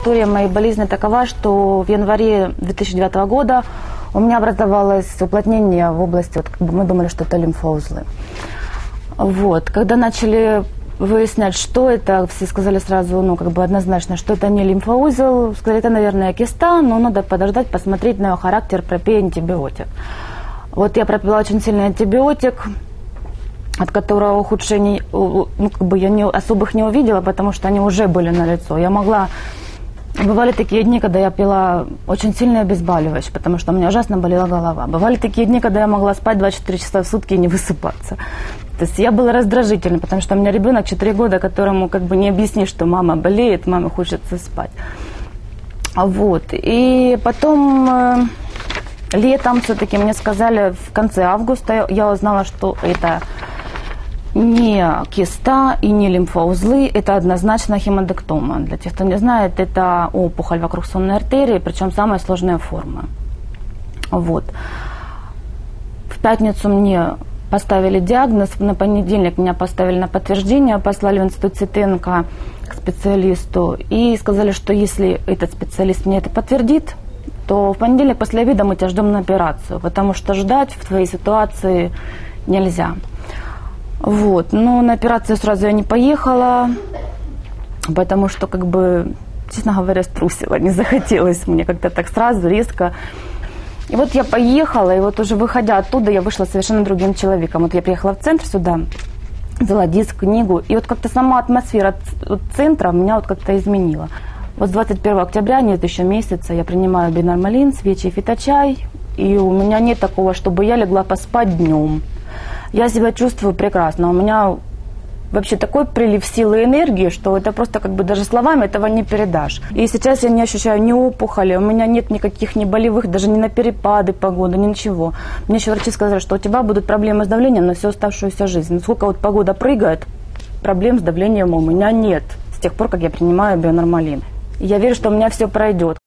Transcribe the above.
История моей болезни такова, что в январе 2009 года у меня образовалось уплотнение в области, вот, мы думали, что это лимфоузлы. Вот. Когда начали выяснять, что это, все сказали сразу, ну, как бы однозначно, что это не лимфоузел, сказали, это, наверное, киста, но надо подождать, посмотреть на ее характер, пропей антибиотик. Вот я пропила очень сильный антибиотик, от которого ухудшений, ну, как бы я не, особых не увидела, потому что они уже были на лицо. Я могла Бывали такие дни, когда я пила очень сильный обезболивающий, потому что у меня ужасно болела голова. Бывали такие дни, когда я могла спать 24 часа в сутки и не высыпаться. То есть я была раздражительной, потому что у меня ребенок 4 года, которому как бы не объяснишь, что мама болеет, маме хочется спать. Вот. И потом э, летом все-таки мне сказали в конце августа, я узнала, что это не киста и не лимфоузлы, это однозначно хемодектома. Для тех, кто не знает, это опухоль вокруг сонной артерии, причем самая сложная форма. Вот. В пятницу мне поставили диагноз, на понедельник меня поставили на подтверждение, послали в институт Цитенко к специалисту и сказали, что если этот специалист мне это подтвердит, то в понедельник после обеда мы тебя ждем на операцию, потому что ждать в твоей ситуации нельзя. Вот. Но на операцию сразу я не поехала, потому что, как бы, честно говоря, струсила, не захотелось мне как-то так сразу, резко. И вот я поехала, и вот уже выходя оттуда, я вышла совершенно другим человеком. Вот я приехала в центр сюда, взяла диск, книгу, и вот как-то сама атмосфера центра меня вот как-то изменила. Вот с 21 октября, нет еще месяца, я принимаю бинормалин, свечи фиточай, и у меня нет такого, чтобы я легла поспать днем. Я себя чувствую прекрасно. У меня вообще такой прилив силы и энергии, что это просто как бы даже словами этого не передашь. И сейчас я не ощущаю ни опухоли, у меня нет никаких ни болевых, даже ни на перепады погоды, ни ничего. Мне еще врачи сказали, что у тебя будут проблемы с давлением на всю оставшуюся жизнь. Насколько вот погода прыгает, проблем с давлением у меня нет с тех пор, как я принимаю бионормалин. Я верю, что у меня все пройдет.